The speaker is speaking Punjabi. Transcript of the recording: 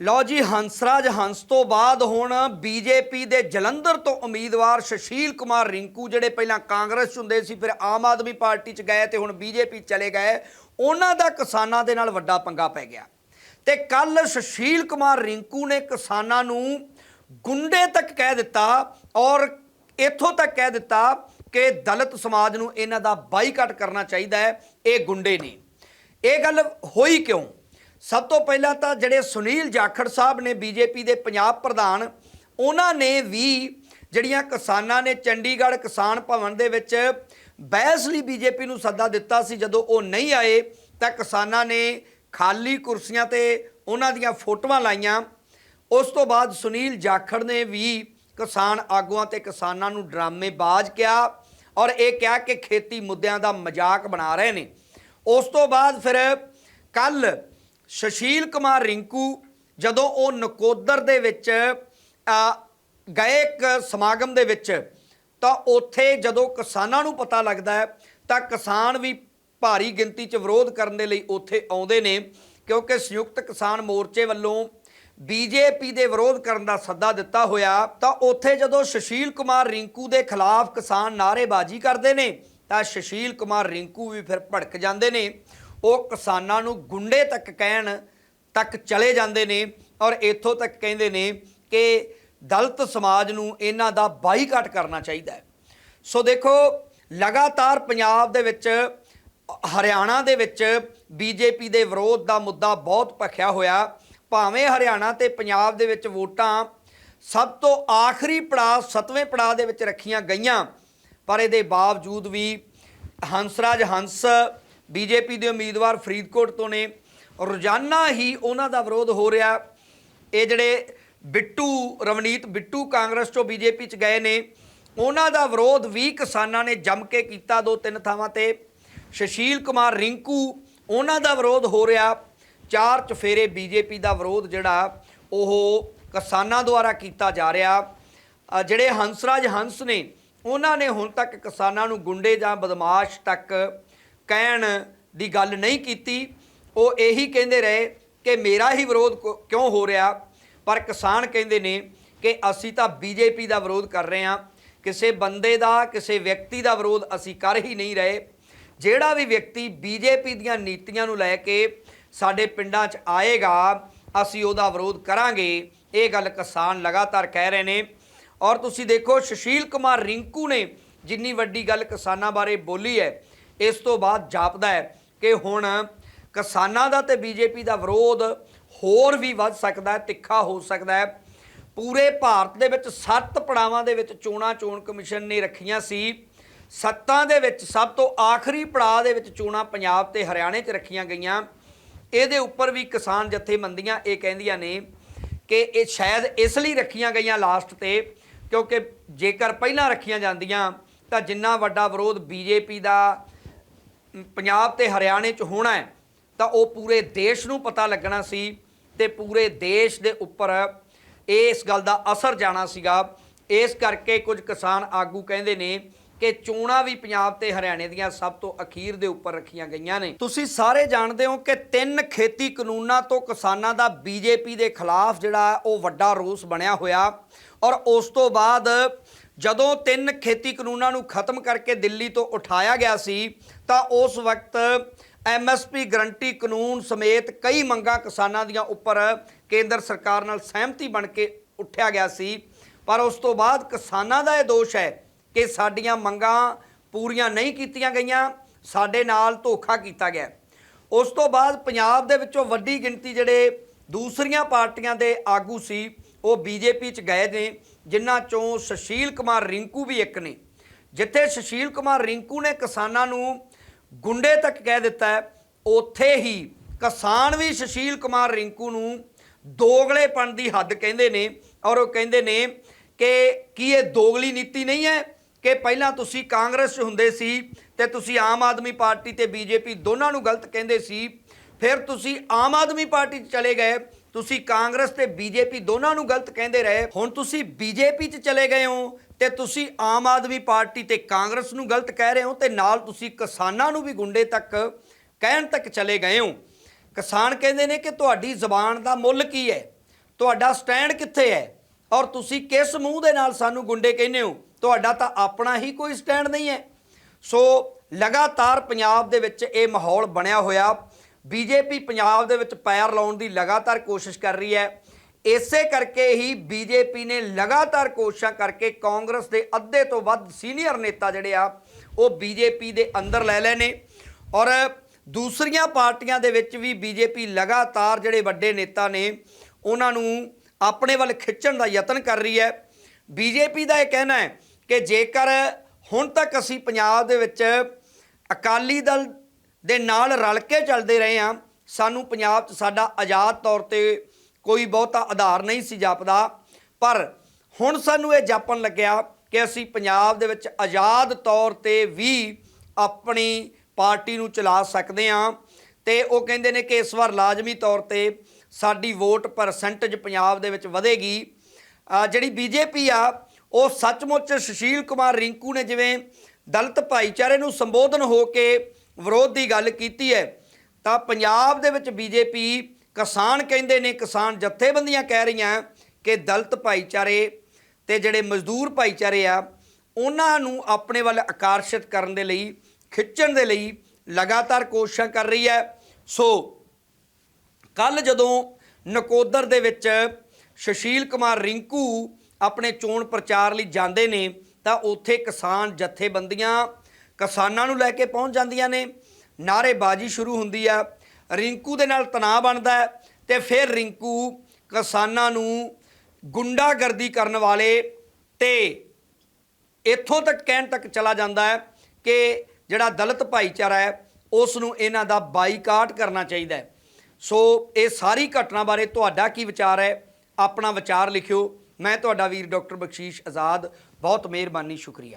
ਲਓ ਜੀ, ਹੰਸਰਾਜ, ਹੰਸ ਤੋਂ ਬਾਅਦ ਹੁਣ ਬੀਜੇਪੀ ਦੇ ਜਲੰਧਰ ਤੋਂ ਉਮੀਦਵਾਰ ਸੁਸ਼ੀਲ ਕੁਮਾਰ ਰਿੰਕੂ, ਜਿਹੜੇ ਪਹਿਲਾਂ ਕਾਂਗਰਸ 'ਚ ਹੁੰਦੇ ਸੀ, ਫਿਰ ਆਮ ਆਦਮੀ ਪਾਰਟੀ 'ਚ ਗਏ ਤੇ ਹੁਣ ਬੀਜੇਪੀ ਚਲੇ ਗਏ, ਉਹਨਾਂ ਦਾ ਕਿਸਾਨਾਂ ਦੇ ਨਾਲ ਵੱਡਾ ਪੰਗਾ ਪੈ ਗਿਆ। ਤੇ ਕੱਲ ਸੁਸ਼ੀਲ ਕੁਮਾਰ ਰਿੰਕੂ ਨੇ ਕਿਸਾਨਾਂ ਨੂੰ ਗੁੰਡੇ ਤੱਕ ਕਹਿ ਦਿੱਤਾ ਔਰ ਇੱਥੋਂ ਤੱਕ ਕਹਿ ਦਿੱਤਾ ਕਿ ਦਲਿਤ ਸਮਾਜ ਨੂੰ ਇਹਨਾਂ ਦਾ ਬਾਈਕਾਟ ਕਰਨਾ ਚਾਹੀਦਾ ਹੈ, ਇਹ ਗੁੰਡੇ ਨੇ ਇਹ ਗੱਲ ਹੋਈ ਕਿਉਂ? ਸਭ ਤੋਂ ਪਹਿਲਾਂ ਤਾਂ ਜਿਹੜੇ ਸੁਨੀਲ ਜਾਖੜ ਸਾਹਿਬ ਨੇ ਬੀਜੇਪੀ ਦੇ ਪੰਜਾਬ ਪ੍ਰਧਾਨ, ਉਹਨਾਂ ਨੇ ਵੀ ਜਿਹੜੀਆਂ ਕਿਸਾਨਾਂ ਨੇ ਚੰਡੀਗੜ੍ਹ ਕਿਸਾਨ ਭਵਨ ਦੇ ਵਿੱਚ ਬਹਿਸ ਲਈ ਬੀਜੇਪੀ ਨੂੰ ਸੱਦਾ ਦਿੱਤਾ ਸੀ, ਜਦੋਂ ਉਹ ਨਹੀਂ ਆਏ, ਤਾਂ ਕਿਸਾਨਾਂ ਨੇ ਖਾਲੀ ਕੁਰਸੀਆਂ ਤੇ ਉਹਨਾਂ ਦੀਆਂ ਫੋਟੋਆਂ ਲਾਈਆਂ। ਉਸ ਤੋਂ ਬਾਅਦ ਸੁਨੀਲ ਜਾਖੜ ਨੇ ਵੀ ਕਿਸਾਨ ਆਗੂਆਂ ਤੇ ਕਿਸਾਨਾਂ ਨੂੰ ਡਰਾਮੇਬਾਜ਼ ਕਿਹਾ ਔਰ ਇਹ ਕਿਹਾ ਕਿ ਖੇਤੀ ਮੁੱਦਿਆਂ ਦਾ ਮਜ਼ਾਕ ਬਣਾ ਰਹੇ ਨੇ। ਉਸ ਤੋਂ ਬਾਅਦ ਫਿਰ ਕੱਲ ਸੁਸ਼ੀਲ ਕੁਮਾਰ ਰਿੰਕੂ ਜਦੋਂ ਉਹ ਨਕੋਦਰ ਦੇ ਵਿੱਚ ਗਏ ਇੱਕ ਸਮਾਗਮ ਦੇ ਵਿੱਚ, ਤਾਂ ਉੱਥੇ ਜਦੋਂ ਕਿਸਾਨਾਂ ਨੂੰ ਪਤਾ ਲੱਗਦਾ ਹੈ, ਤਾਂ ਕਿਸਾਨ ਵੀ ਭਾਰੀ ਗਿਣਤੀ 'ਚ ਵਿਰੋਧ ਕਰਨ ਦੇ ਲਈ ਉੱਥੇ ਆਉਂਦੇ ਨੇ, ਕਿਉਂਕਿ ਸੰਯੁਕਤ ਕਿਸਾਨ ਮੋਰਚੇ ਵੱਲੋਂ ਬੀਜੇਪੀ ਦੇ ਵਿਰੋਧ ਕਰਨ ਦਾ ਸੱਦਾ ਦਿੱਤਾ ਹੋਇਆ, ਤਾਂ ਉੱਥੇ ਜਦੋਂ ਸੁਸ਼ੀਲ ਕੁਮਾਰ ਰਿੰਕੂ ਦੇ ਖਿਲਾਫ ਕਿਸਾਨ ਨਾਅਰੇਬਾਜ਼ੀ ਕਰਦੇ ਨੇ, ਤਾਂ ਸੁਸ਼ੀਲ ਕੁਮਾਰ ਰਿੰਕੂ ਵੀ ਫਿਰ ਭੜਕ ਜਾਂਦੇ ਨੇ। ਉਹ ਕਿਸਾਨਾਂ ਨੂੰ ਗੁੰਡੇ ਤੱਕ ਕਹਿਣ ਤੱਕ ਚਲੇ ਜਾਂਦੇ ਨੇ ਔਰ ਇੱਥੋਂ ਤੱਕ ਕਹਿੰਦੇ ਨੇ ਕਿ ਦਲਿਤ ਸਮਾਜ ਨੂੰ ਇਹਨਾਂ ਦਾ ਬਾਈਕਾਟ ਕਰਨਾ ਚਾਹੀਦਾ ਹੈ। ਸੋ ਦੇਖੋ, ਲਗਾਤਾਰ ਪੰਜਾਬ ਦੇ ਵਿੱਚ, ਹਰਿਆਣਾ ਦੇ ਵਿੱਚ ਬੀਜੇਪੀ ਦੇ ਵਿਰੋਧ ਦਾ ਮੁੱਦਾ ਬਹੁਤ ਭਖਿਆ ਹੋਇਆ। ਭਾਵੇਂ ਹਰਿਆਣਾ ਤੇ ਪੰਜਾਬ ਦੇ ਵਿੱਚ ਵੋਟਾਂ ਸਭ ਤੋਂ ਆਖਰੀ ਪੜਾਅ, ਸਤਵੇਂ ਪੜਾਅ ਦੇ ਵਿੱਚ ਰੱਖੀਆਂ ਗਈਆਂ, ਪਰ ਇਹਦੇ ਬਾਵਜੂਦ ਵੀ ਹੰਸਰਾਜ ਹੰਸ ਬੀਜੇਪੀ ਦੇ ਉਮੀਦਵਾਰ ਫਰੀਦਕੋਟ ਤੋਂ ਨੇ। ਰੋਜ਼ਾਨਾ ਹੀ ਉਹਨਾਂ ਦਾ ਵਿਰੋਧ ਹੋ ਰਿਹਾ। ਇਹ ਜਿਹੜੇ ਬਿੱਟੂ, ਰਵਨੀਤ ਬਿੱਟੂ ਕਾਂਗਰਸ ਚੋਂ ਬੀਜੇਪੀ ਚ ਗਏ ਨੇ। ਉਹਨਾਂ ਦਾ ਵਿਰੋਧ ਵੀ ਕਿਸਾਨਾਂ ਨੇ ਜੰਮ ਕੇ ਕੀਤਾ ਦੋ ਤਿੰਨ ਥਾਵਾਂ ਤੇ। ਸੁਸ਼ੀਲ ਕੁਮਾਰ ਰਿੰਕੂ, ਉਹਨਾਂ ਦਾ ਵਿਰੋਧ ਹੋ ਰਿਹਾ। ਚਾਰ ਚਫੇਰੇ ਬੀਜੇਪੀ ਦਾ ਵਿਰੋਧ ਜਿਹੜਾ, ਉਹ ਕਿਸਾਨਾਂ ਦੁਆਰਾ ਕੀਤਾ ਜਾ ਰਿਹਾ। ਜਿਹੜੇ ਹੰਸਰਾਜ ਹੰਸ ਨੇ, ਉਹਨਾਂ ਨੇ ਹੁਣ ਤੱਕ ਕਿਸਾਨਾਂ ਨੂੰ ਗੁੰਡੇ ਜਾਂ ਬਦਮਾਸ਼ ਤੱਕ ਕਹਿਣ ਦੀ ਗੱਲ ਨਹੀਂ ਕੀਤੀ। ਉਹ ਇਹੀ ਕਹਿੰਦੇ ਰਹੇ ਕਿ ਮੇਰਾ ਹੀ ਵਿਰੋਧ ਕਿਉਂ ਹੋ ਰਿਹਾ? ਪਰ ਕਿਸਾਨ ਕਹਿੰਦੇ ਨੇ ਕਿ ਅਸੀਂ ਤਾਂ ਬੀਜੇਪੀ ਦਾ ਵਿਰੋਧ ਕਰ ਰਹੇ ਹਾਂ। ਕਿਸੇ ਬੰਦੇ ਦਾ, ਕਿਸੇ ਵਿਅਕਤੀ ਦਾ ਵਿਰੋਧ ਅਸੀਂ ਕਰ ਹੀ ਨਹੀਂ ਰਹੇ। ਜਿਹੜਾ ਵੀ ਵਿਅਕਤੀ ਬੀਜੇਪੀ ਦੀਆਂ ਨੀਤੀਆਂ ਨੂੰ ਲੈ ਕੇ ਸਾਡੇ ਪਿੰਡਾਂ 'ਚ ਆਏਗਾ, ਅਸੀਂ ਉਹਦਾ ਵਿਰੋਧ ਕਰਾਂਗੇ। ਇਹ ਗੱਲ ਕਿਸਾਨ ਲਗਾਤਾਰ ਕਹਿ ਰਹੇ ਨੇ। ਔਰ ਤੁਸੀਂ ਦੇਖੋ, ਸੁਸ਼ੀਲ ਕੁਮਾਰ ਰਿੰਕੂ ਨੇ ਜਿੰਨੀ ਵੱਡੀ ਗੱਲ ਕਿਸਾਨਾਂ ਬਾਰੇ ਬੋਲੀ ਹੈ ਇਸ ਤੋਂ ਬਾਅਦ ਜਾਪਦਾ ਹੈ ਕਿ ਹੁਣ ਕਿਸਾਨਾਂ ਦਾ ਤੇ ਬੀਜੇਪੀ ਦਾ ਵਿਰੋਧ ਹੋਰ ਵੀ ਵੱਧ ਸਕਦਾ ਹੈ, ਤਿੱਖਾ ਹੋ ਸਕਦਾ ਹੈ। ਪੂਰੇ ਭਾਰਤ ਦੇ ਵਿੱਚ ਸੱਤ ਪੜਾਵਾਂ ਦੇ ਵਿੱਚ ਚੋਣਾਂ ਚੋਣ ਕਮਿਸ਼ਨ ਨੇ ਰੱਖੀਆਂ ਸੀ। ਸੱਤਾਂ ਦੇ ਵਿੱਚ ਸਭ ਤੋਂ ਆਖਰੀ ਪੜਾਅ ਦੇ ਵਿੱਚ ਚੋਣਾਂ ਪੰਜਾਬ ਤੇ ਹਰਿਆਣੇ 'ਚ ਰੱਖੀਆਂ ਗਈਆਂ। ਇਹਦੇ ਉੱਪਰ ਵੀ ਕਿਸਾਨ ਜਥੇਬੰਦੀਆਂ ਇਹ ਕਹਿੰਦੀਆਂ ਨੇ ਕਿ ਇਹ ਸ਼ਾਇਦ ਇਸ ਲਈ ਰੱਖੀਆਂ ਗਈਆਂ ਲਾਸਟ ਤੇ, ਕਿਉਂਕਿ ਜੇਕਰ ਪਹਿਲਾਂ ਰੱਖੀਆਂ ਜਾਂਦੀਆਂ ਤਾਂ ਜਿੰਨਾ ਵੱਡਾ ਵਿਰੋਧ ਬੀਜੇਪੀ ਦਾ ਪੰਜਾਬ ਤੇ ਹਰਿਆਣੇ 'ਚ ਹੋਣਾ ਹੈ, ਤਾਂ ਉਹ ਪੂਰੇ ਦੇਸ਼ ਨੂੰ ਪਤਾ ਲੱਗਣਾ ਸੀ ਤੇ ਪੂਰੇ ਦੇਸ਼ ਦੇ ਉੱਪਰ ਇਸ ਗੱਲ ਦਾ ਅਸਰ ਜਾਣਾ ਸੀਗਾ। ਇਸ ਕਰਕੇ ਕੁਝ ਕਿਸਾਨ ਆਗੂ ਕਹਿੰਦੇ ਨੇ ਕਿ ਚੋਣਾਂ ਵੀ ਪੰਜਾਬ ਤੇ ਹਰਿਆਣੇ ਦੀਆਂ ਸਭ ਤੋਂ ਅਖੀਰ ਦੇ ਉੱਪਰ ਰੱਖੀਆਂ ਗਈਆਂ ਨੇ। ਤੁਸੀਂ ਸਾਰੇ ਜਾਣਦੇ ਹੋ ਕਿ ਤਿੰਨ ਖੇਤੀ ਕਾਨੂੰਨਾਂ ਤੋਂ ਕਿਸਾਨਾਂ ਦਾ ਬੀਜੇਪੀ ਦੇ ਖਿਲਾਫ ਜਿਹੜਾ ਉਹ ਵੱਡਾ ਰੋਸ ਬਣਿਆ ਹੋਇਆ। ਔਰ ਉਸ ਤੋਂ ਬਾਅਦ ਜਦੋਂ ਤਿੰਨ ਖੇਤੀ ਕਾਨੂੰਨਾਂ ਨੂੰ ਖਤਮ ਕਰਕੇ ਦਿੱਲੀ ਤੋਂ ਉਠਾਇਆ ਗਿਆ ਸੀ, ਤਾਂ ਉਸ ਵਕਤ ਐਮਐਸਪੀ ਗਰੰਟੀ ਕਾਨੂੰਨ ਸਮੇਤ ਕਈ ਮੰਗਾਂ ਕਿਸਾਨਾਂ ਦੀਆਂ ਉੱਪਰ ਕੇਂਦਰ ਸਰਕਾਰ ਨਾਲ ਸਹਿਮਤੀ ਬਣ ਕੇ ਉੱਠਿਆ ਗਿਆ ਸੀ। ਪਰ ਉਸ ਤੋਂ ਬਾਅਦ ਕਿਸਾਨਾਂ ਦਾ ਇਹ ਦੋਸ਼ ਹੈ ਕਿ ਸਾਡੀਆਂ ਮੰਗਾਂ ਪੂਰੀਆਂ ਨਹੀਂ ਕੀਤੀਆਂ ਗਈਆਂ, ਸਾਡੇ ਨਾਲ ਧੋਖਾ ਕੀਤਾ ਗਿਆ। ਉਸ ਤੋਂ ਬਾਅਦ ਪੰਜਾਬ ਦੇ ਵਿੱਚੋਂ ਵੱਡੀ ਗਿਣਤੀ ਜਿਹੜੇ ਦੂਸਰੀਆਂ ਪਾਰਟੀਆਂ ਦੇ ਆਗੂ ਸੀ, ਉਹ ਬੀਜੇਪੀ ਚ ਗਏ ਨੇ, ਜਿਨ੍ਹਾਂ ਚੋਂ ਸੁਸ਼ੀਲ ਕੁਮਾਰ ਰਿੰਕੂ ਵੀ ਇੱਕ ਨੇ। ਜਿੱਥੇ ਸੁਸ਼ੀਲ ਕੁਮਾਰ ਰਿੰਕੂ ਨੇ ਕਿਸਾਨਾਂ ਨੂੰ ਗੁੰਡੇ ਤੱਕ ਕਹਿ ਦਿੱਤਾ ਉੱਥੇ ਹੀ ਕਿਸਾਨ ਵੀ ਸੁਸ਼ੀਲ ਕੁਮਾਰ ਰਿੰਕੂ ਨੂੰ ਦੋਗਲੇਪਣ ਦੀ ਹੱਦ ਕਹਿੰਦੇ ਨੇ ਔਰ ਉਹ ਕਹਿੰਦੇ ਨੇ ਕਿ ਕੀ ਇਹ ਦੋਗਲੀ ਨੀਤੀ ਨਹੀਂ ਹੈ? ਕਿ ਪਹਿਲਾਂ ਤੁਸੀਂ ਕਾਂਗਰਸ 'ਚ ਹੁੰਦੇ ਸੀ ਤੇ ਤੁਸੀਂ ਆਮ ਆਦਮੀ ਪਾਰਟੀ ਤੇ ਬੀਜੇਪੀ ਦੋਨਾਂ ਨੂੰ ਗਲਤ ਕਹਿੰਦੇ ਸੀ, ਫਿਰ ਤੁਸੀਂ ਆਮ ਆਦਮੀ ਪਾਰਟੀ 'ਚ ਚਲੇ ਗਏ, ਤੁਸੀਂ ਕਾਂਗਰਸ ਤੇ ਬੀਜੇਪੀ ਦੋਨਾਂ ਨੂੰ ਗਲਤ ਕਹਿੰਦੇ ਰਹੇ, ਹੁਣ ਤੁਸੀਂ ਬੀਜੇਪੀ 'ਚ ਚਲੇ ਗਏ ਹੋ ਤੇ ਤੁਸੀਂ ਆਮ ਆਦਮੀ ਪਾਰਟੀ ਤੇ ਕਾਂਗਰਸ ਨੂੰ ਗਲਤ ਕਹਿ ਰਹੇ ਹੋ ਤੇ ਨਾਲ ਤੁਸੀਂ ਕਿਸਾਨਾਂ ਨੂੰ ਵੀ ਗੁੰਡੇ ਤੱਕ ਕਹਿਣ ਤੱਕ ਚਲੇ ਗਏ ਹੋ। ਕਿਸਾਨ ਕਹਿੰਦੇ ਨੇ ਕਿ ਤੁਹਾਡੀ ਜ਼ਬਾਨ ਦਾ ਮੁੱਲ ਕੀ ਹੈ? ਤੁਹਾਡਾ ਸਟੈਂਡ ਕਿੱਥੇ ਹੈ? ਔਰ ਤੁਸੀਂ ਕਿਸ ਮੂੰਹ ਦੇ ਨਾਲ ਸਾਨੂੰ ਗੁੰਡੇ ਕਹਿੰਦੇ ਹੋ? ਤੁਹਾਡਾ ਤਾਂ ਆਪਣਾ ਹੀ ਕੋਈ ਸਟੈਂਡ ਨਹੀਂ ਹੈ। ਸੋ ਲਗਾਤਾਰ ਪੰਜਾਬ ਦੇ ਵਿੱਚ ਇਹ ਮਾਹੌਲ ਬਣਿਆ ਹੋਇਆ। ਬੀਜੇਪੀ ਪੰਜਾਬ ਦੇ ਵਿੱਚ ਪੈਰ ਲਾਉਣ ਦੀ ਲਗਾਤਾਰ ਕੋਸ਼ਿਸ਼ ਕਰ ਰਹੀ ਹੈ। ਇਸੇ ਕਰਕੇ ਹੀ ਬੀਜੇਪੀ ਨੇ ਲਗਾਤਾਰ ਕੋਸ਼ਿਸ਼ਾਂ ਕਰਕੇ ਕਾਂਗਰਸ ਦੇ ਅੱਧੇ ਤੋਂ ਵੱਧ ਸੀਨੀਅਰ ਨੇਤਾ ਜਿਹੜੇ ਆ, ਉਹ ਬੀਜੇਪੀ ਦੇ ਅੰਦਰ ਲੈ ਲਏ ਨੇ। ਔਰ ਦੂਸਰੀਆਂ ਪਾਰਟੀਆਂ ਦੇ ਵਿੱਚ ਵੀ ਬੀਜੇਪੀ ਲਗਾਤਾਰ ਜਿਹੜੇ ਵੱਡੇ ਨੇਤਾ ਨੇ, ਉਹਨਾਂ ਨੂੰ ਆਪਣੇ ਵੱਲ ਖਿੱਚਣ ਦਾ ਯਤਨ ਕਰ ਰਹੀ ਹੈ। ਬੀਜੇਪੀ ਦਾ ਇਹ ਕਹਿਣਾ ਹੈ ਕਿ ਜੇਕਰ ਹੁਣ ਤੱਕ ਅਸੀਂ ਪੰਜਾਬ ਦੇ ਵਿੱਚ ਅਕਾਲੀ ਦਲ ਦੇ ਨਾਲ ਰਲ ਕੇ ਚੱਲਦੇ ਰਹੇ ਹਾਂ, ਸਾਨੂੰ ਪੰਜਾਬ 'ਚ ਸਾਡਾ ਆਜ਼ਾਦ ਤੌਰ ਤੇ ਕੋਈ ਬਹੁਤਾ ਆਧਾਰ ਨਹੀਂ ਸੀ ਜਾਪਦਾ। ਪਰ ਹੁਣ ਸਾਨੂੰ ਇਹ ਜਾਪਣ ਲੱਗਿਆ ਕਿ ਅਸੀਂ ਪੰਜਾਬ ਦੇ ਵਿੱਚ ਆਜ਼ਾਦ ਤੌਰ ਤੇ ਵੀ ਆਪਣੀ ਪਾਰਟੀ ਨੂੰ ਚਲਾ ਸਕਦੇ ਹਾਂ ਤੇ ਉਹ ਕਹਿੰਦੇ ਨੇ ਕਿ ਇਸ ਵਾਰ ਲਾਜ਼ਮੀ ਤੌਰ ਤੇ ਸਾਡੀ ਵੋਟ ਪਰਸੈਂਟੇਜ ਪੰਜਾਬ ਦੇ ਵਿੱਚ ਵਧੇਗੀ। ਅਹ ਜਿਹੜੀ ਬੀਜੇਪੀ ਆ ਉਹ ਸੱਚਮੁੱਚ ਸੁਸ਼ੀਲ ਕੁਮਾਰ ਰਿੰਕੂ ਨੇ ਜਿਵੇਂ ਦਲਿਤ ਭਾਈਚਾਰੇ ਨੂੰ ਸੰਬੋਧਨ ਹੋ ਕੇ ਵਿਰੋਧ ਦੀ ਗੱਲ ਕੀਤੀ ਹੈ, ਤਾਂ ਪੰਜਾਬ ਦੇ ਵਿੱਚ ਬੀਜੇਪੀ ਕਿਸਾਨ ਕਹਿੰਦੇ ਨੇ, ਕਿਸਾਨ ਜਥੇਬੰਦੀਆਂ ਕਹਿ ਰਹੀਆਂ ਕਿ ਦਲਿਤ ਭਾਈਚਾਰੇ ਤੇ ਜਿਹੜੇ ਮਜ਼ਦੂਰ ਭਾਈਚਾਰੇ ਆ, ਉਹਨਾਂ ਨੂੰ ਆਪਣੇ ਵੱਲ ਆਕਰਸ਼ਿਤ ਕਰਨ ਦੇ ਲਈ, ਖਿੱਚਣ ਦੇ ਲਈ ਲਗਾਤਾਰ ਕੋਸ਼ਿਸ਼ਾਂ ਕਰ ਰਹੀ ਹੈ। ਸੋ ਕੱਲ ਜਦੋਂ ਨਕੋਦਰ ਦੇ ਵਿੱਚ ਸੁਸ਼ੀਲ ਕੁਮਾਰ ਰਿੰਕੂ ਆਪਣੇ ਚੋਣ ਪ੍ਰਚਾਰ ਲਈ ਜਾਂਦੇ ਨੇ, ਤਾਂ ਉੱਥੇ ਕਿਸਾਨ ਜਥੇਬੰਦੀਆਂ ਕਿਸਾਨਾਂ ਨੂੰ ਲੈ ਕੇ ਪਹੁੰਚ ਜਾਂਦੀਆਂ ਨੇ। ਨਾਅਰੇਬਾਜ਼ੀ ਸ਼ੁਰੂ ਹੁੰਦੀ ਆ। ਰਿੰਕੂ ਦੇ ਨਾਲ ਤਣਾਅ ਬਣਦਾ ਹੈ ਤੇ ਫਿਰ ਰਿੰਕੂ ਕਿਸਾਨਾਂ ਨੂੰ ਗੁੰਡਾਗਰਦੀ ਕਰਨ ਵਾਲੇ ਤੇ ਇੱਥੋਂ ਤੱਕ ਕਹਿਣ ਤੱਕ ਚਲਾ ਜਾਂਦਾ ਹੈ ਕਿ ਜਿਹੜਾ ਦਲਿਤ ਭਾਈਚਾਰਾ ਹੈ, ਉਸ ਨੂੰ ਇਹਨਾਂ ਦਾ ਬਾਈਕਾਟ ਕਰਨਾ ਚਾਹੀਦਾ ਹੈ। ਸੋ ਇਹ ਸਾਰੀ ਘਟਨਾ ਬਾਰੇ ਤੁਹਾਡਾ ਕੀ ਵਿਚਾਰ ਹੈ? ਆਪਣਾ ਵਿਚਾਰ ਲਿਖਿਓ। ਮੈਂ ਤੁਹਾਡਾ ਵੀਰ ਡਾਕਟਰ ਬਖਸ਼ੀਸ਼ ਆਜ਼ਾਦ। ਬਹੁਤ ਮਿਹਰਬਾਨੀ ਸ਼ੁਕਰੀਆ।